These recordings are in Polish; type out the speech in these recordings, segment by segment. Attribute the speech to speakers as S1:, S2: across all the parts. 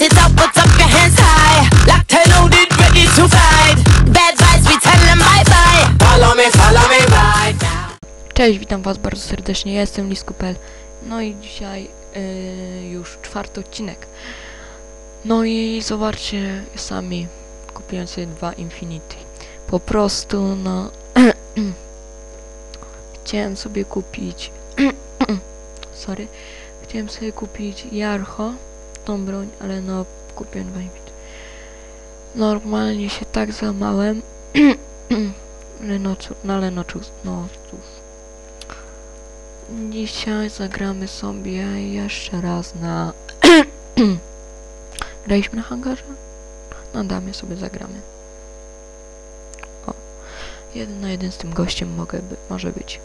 S1: Put up your hands high. Locked and loaded, ready to fight. Bad vibes, we tell them bye bye. Follow me, follow me.
S2: Cześć, witam was bardzo serdecznie, ja jestem Liskupel. No i dzisiaj yy, już czwarty odcinek. No i zobaczcie sami, kupiłem sobie dwa Infinity. Po prostu, no... chciałem sobie kupić... sorry. Chciałem sobie kupić Jarcho, tą broń, ale no, kupiłem dwa. Normalnie się tak załamałem. ale no, no ale no cóż, no cóż. Dzisiaj zagramy sobie jeszcze raz na... Graliśmy na hangarze? Na damie sobie zagramy. O. Jeden na jeden z tym gościem mogę by, może być.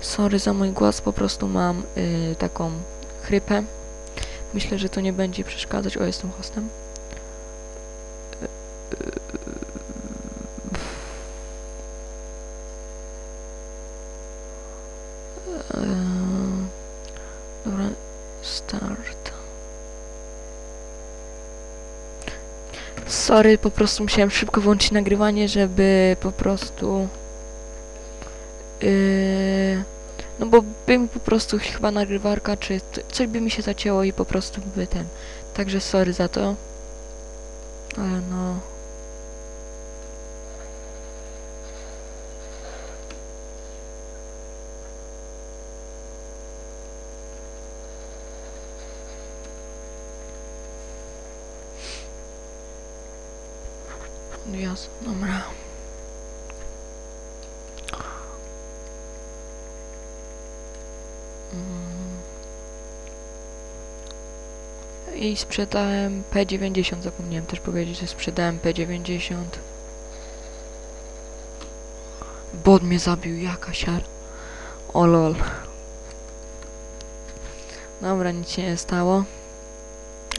S2: Sorry za mój głos, po prostu mam y, taką chrypę. Myślę, że to nie będzie przeszkadzać. O, jestem hostem. Dobra, start. Sorry, po prostu musiałem szybko włączyć nagrywanie, żeby po prostu... Yy, by mi po prostu chyba nagrywarka, czy coś by mi się zacięło i po prostu by ten... Także sorry za to. Ale no... Jasne, dobra. I sprzedałem P90, zapomniałem też powiedzieć, że sprzedałem P90. Bot mnie zabił, jaka siara. O lol. Dobra, nic się nie stało.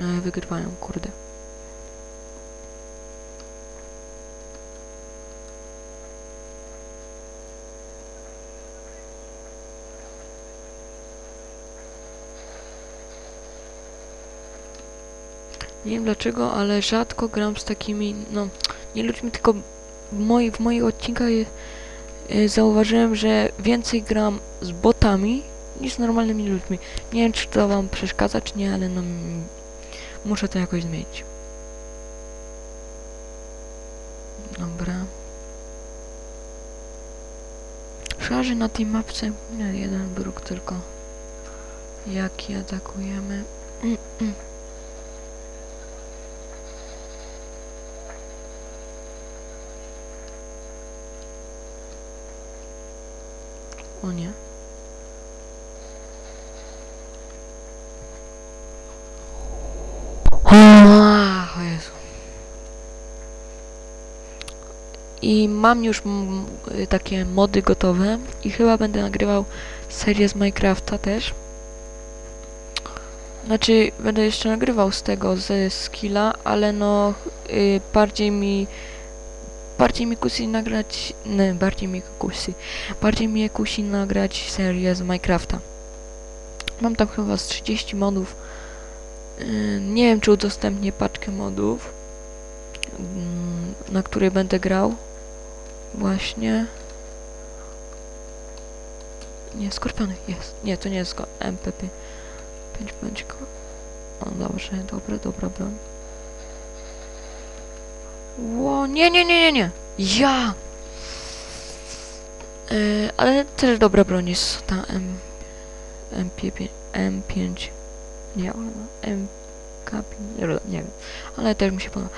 S2: Ale wygrywają, kurde. Nie wiem dlaczego, ale rzadko gram z takimi, no, nie ludźmi, tylko w, moi, w moich odcinkach je, e, zauważyłem, że więcej gram z botami niż z normalnymi ludźmi. Nie wiem, czy to wam przeszkadza, czy nie, ale no, mm, muszę to jakoś zmienić. Dobra. Szarzy na tej mapce, jeden bruk tylko. Jaki atakujemy? O nie. O Jezu. I mam już takie mody gotowe i chyba będę nagrywał serię z Minecrafta też. Znaczy, będę jeszcze nagrywał z tego, ze skilla, ale no, y, bardziej mi, bardziej mi kusi nagrać, nie, bardziej mi kusi, bardziej mnie kusi nagrać serię z Minecrafta. Mam tam chyba z 30 modów. Yy, nie wiem, czy udostępnię paczkę modów, mm, na której będę grał. Właśnie. Nie, skorpiony, jest. Nie, to nie jest. MPP. 5 będzie. O, dobrze, dobra, dobra broń. Ło, nie, nie, nie, nie, nie. Ja! Yy, ale też dobra broń jest ta M... MP5... M5... Nie, ona MK5... Nie, nie wiem. Ale też mi się podoba.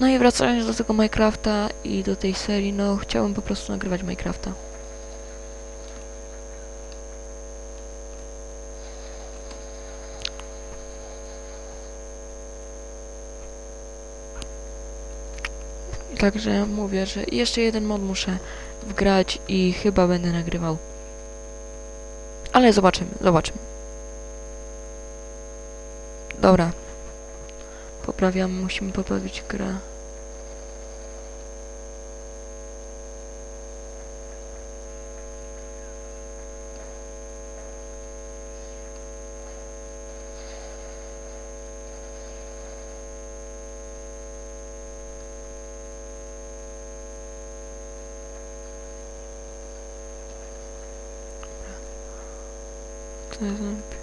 S2: No i wracając do tego Minecrafta i do tej serii, no chciałbym po prostu nagrywać Minecrafta. Także mówię, że jeszcze jeden mod muszę wgrać i chyba będę nagrywał. Ale zobaczymy, zobaczymy. Dobra. Poprawiamy, musimy poprawić grę. To jest lepiej.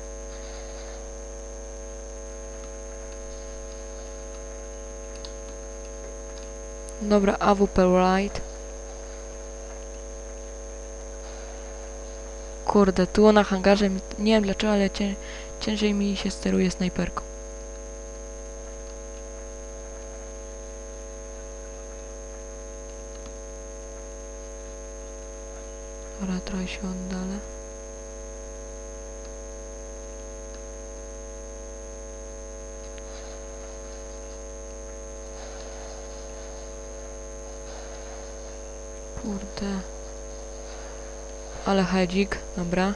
S2: Dobra, AWP right. Kurde, tu na hangarze, mi- nie wiem dlaczego, ale cię, ciężej mi się steruje snajperką. Dobra, trochę się oddalę. Kurde. Ale hedzik, dobra.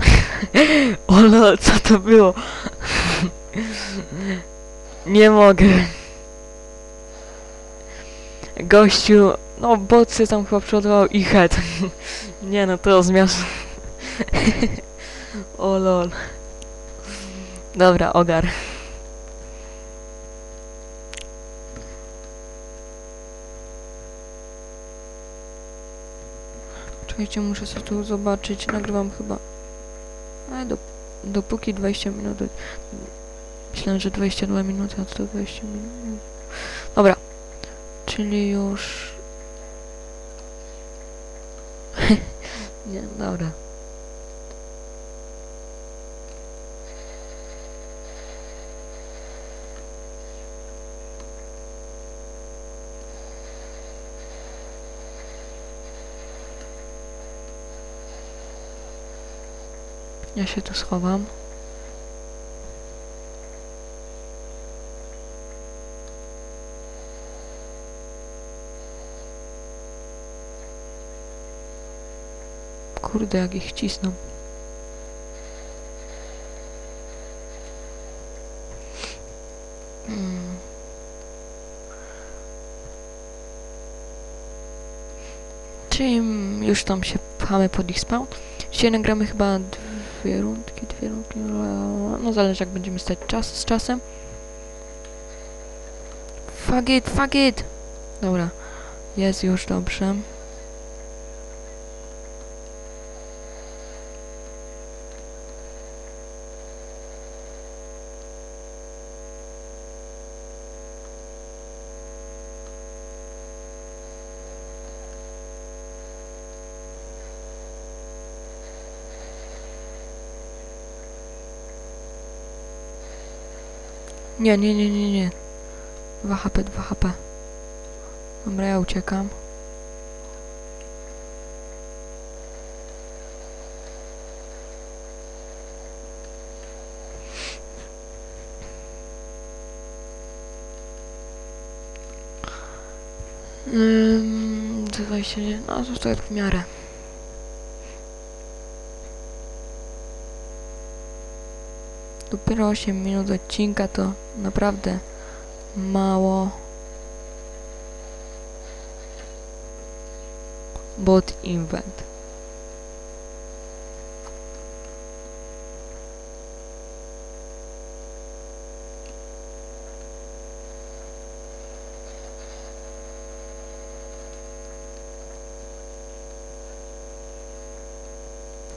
S2: o lol, co to było? Nie mogę. Gościu, no bocy tam chyba przodował i head. Nie no, to zmiasz. o lol. Dobra, ogar. Czekajcie, muszę sobie tu zobaczyć. Nagrywam chyba. Ale do, dopóki 20 minut. Myślałem, że 22 minuty, a to 20 minut. Dobra. Czyli już. Nie, dobra. Ja się tu schowam. Kurde, jak ich cisną. Hmm. Mm, już tam się pchamy pod ich spawn. Dzisiaj nagramy chyba dwie rundki, dwie rundki, no zależy jak będziemy stać czas z czasem. Fuck it, fuck it! Dobra, jest już dobrze. Nie, nie, nie, nie, nie. 2 HP, 2 HP. Dobra, ja uciekam. Ym, 29, no to w miarę. Dopiero 8 minut odcinka to naprawdę mało. Bot invent.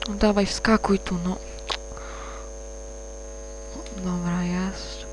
S2: No dawaj, wskakuj tu, no. Dobra, jest.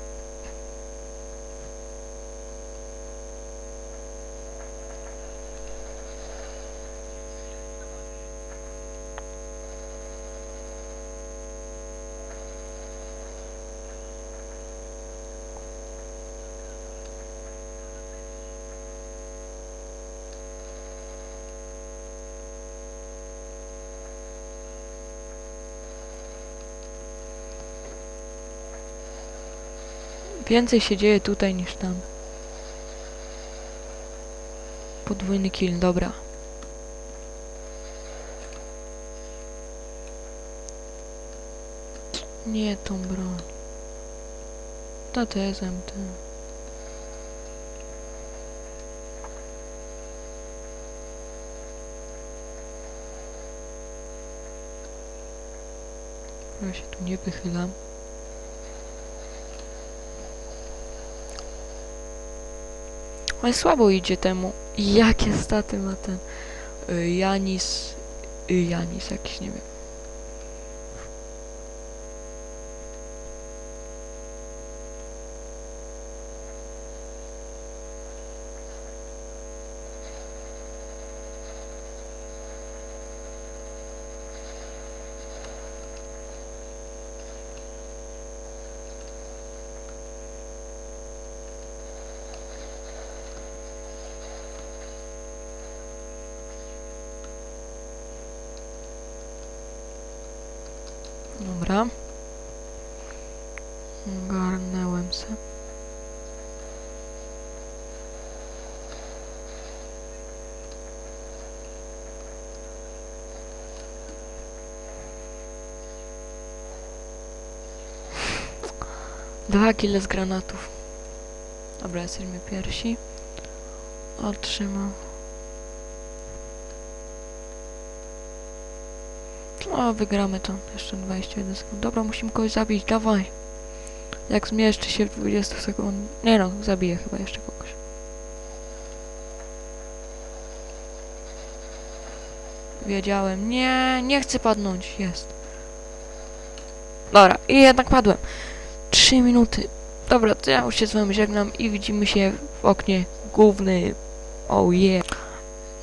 S2: Więcej się dzieje tutaj niż tam. Podwójny kill, dobra. Nie tą broń. To to jest MT. Ja się tu nie wychylam. Ale słabo idzie temu. Jakie staty ma ten y, Janis. Y, Janis jakiś, nie wiem. Dobra. Ogarnęłem se. Dwa kile z granatów. Dobra, jesteśmy pierwsi. Otrzymał. O, wygramy to. Jeszcze 21 sekund. Dobra, musimy kogoś zabić, dawaj. Jak zmieszczy się w 20 sekund. Nie no, zabiję chyba jeszcze kogoś. Wiedziałem. Nie, nie chcę padnąć. Jest. Dobra, i jednak padłem. 3 minuty. Dobra, to ja już się z wami żegnam i widzimy się w oknie główny. Oh yeah.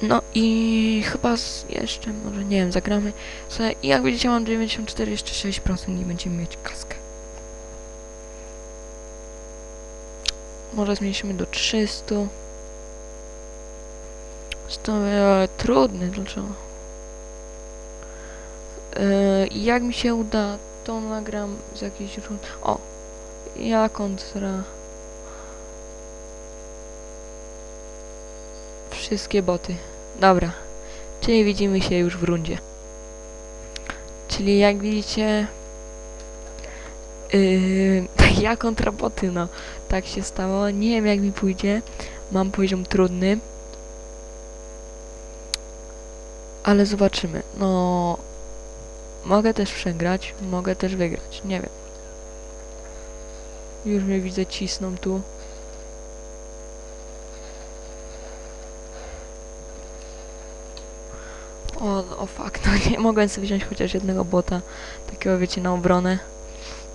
S2: No i chyba z jeszcze, może nie wiem, zagramy. I jak widzicie mam 94, jeszcze 6% i będziemy mieć kaskę. Może zmniejszymy do 300. Jest to e, trudny, dlaczego? E, jak mi się uda, to nagram z jakiejś rund... O! Ja kontra... Wszystkie boty. Dobra. Czyli widzimy się już w rundzie. Czyli jak widzicie... Yy, ja kontra boty, no. Tak się stało. Nie wiem jak mi pójdzie. Mam poziom trudny. Ale zobaczymy. No... Mogę też przegrać, mogę też wygrać. Nie wiem. Już mnie widzę cisną tu. O, o fuck, no nie mogłem sobie wziąć chociaż jednego bota, takiego wiecie, na obronę.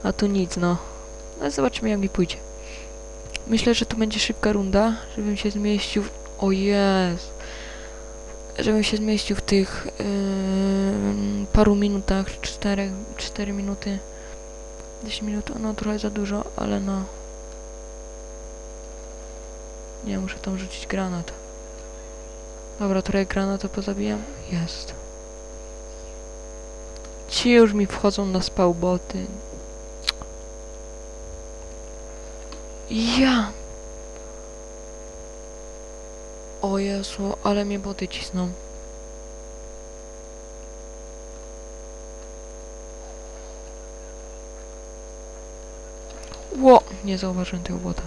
S2: A tu nic, no. Ale zobaczymy jak mi pójdzie. Myślę, że to będzie szybka runda, żebym się zmieścił w... O jest! Żebym się zmieścił w tych yy, paru minutach, 4, 4 minuty. 10 minut, no trochę za dużo, ale no... Nie, muszę tam rzucić granat. Dobra, trochę granatu pozabijam. Jest. Ci już mi wchodzą na spałboty. Ja! O Jezu, ale mnie boty cisną. Ło! Nie zauważyłem tego bota.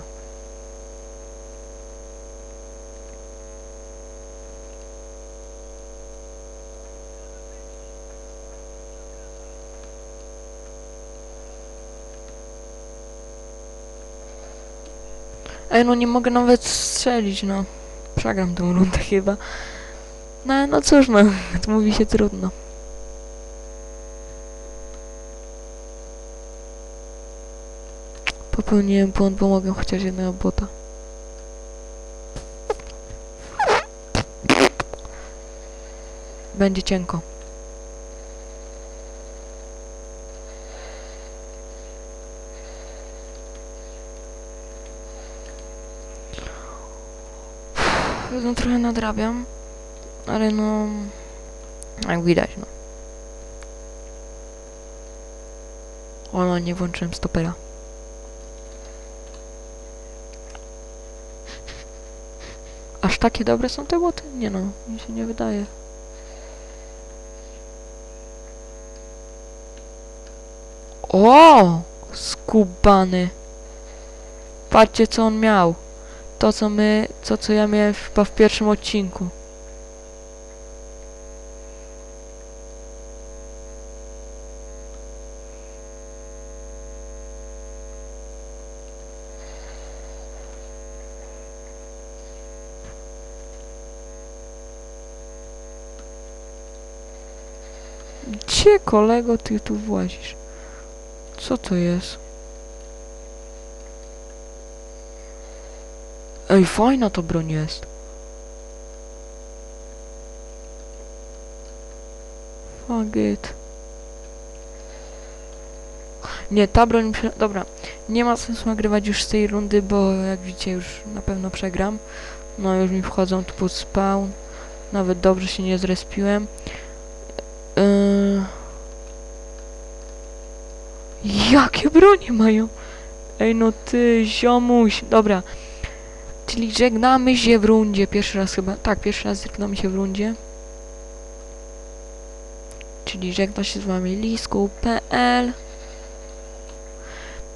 S2: Ej, no nie mogę nawet strzelić, no. Przegram tą rundę chyba. No, no cóż, no. Mówi się trudno. Popełniłem błąd, bo mogę chociaż jednego bota. Będzie cienko. No trochę nadrabiam, ale no... Jak widać, no. O no, nie włączyłem stopera. Aż takie dobre są te boty? Nie no, mi się nie wydaje. O! Skubany. Patrzcie co on miał to, co my, co, co ja miałem chyba w pierwszym odcinku. Gdzie kolego ty tu włazisz? Co to jest? Ej, fajna to broń jest. Fuck it. Nie, ta broń... Dobra, nie ma sensu nagrywać już z tej rundy, bo jak widzicie już na pewno przegram. No już mi wchodzą tu pod spawn. Nawet dobrze się nie zrespiłem. Yy... Jakie bronie mają? Ej no ty, ziomuś. Dobra. Czyli żegnamy się w rundzie. Pierwszy raz chyba. Tak, pierwszy raz żegnamy się w rundzie. Czyli żegna się z wami lisku.pl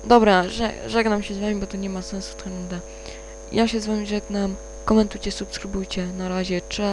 S2: Dobra, że, żegnam się z wami, bo to nie ma sensu ta runda. Ja się z wami żegnam. Komentujcie, subskrybujcie. Na razie, cześć.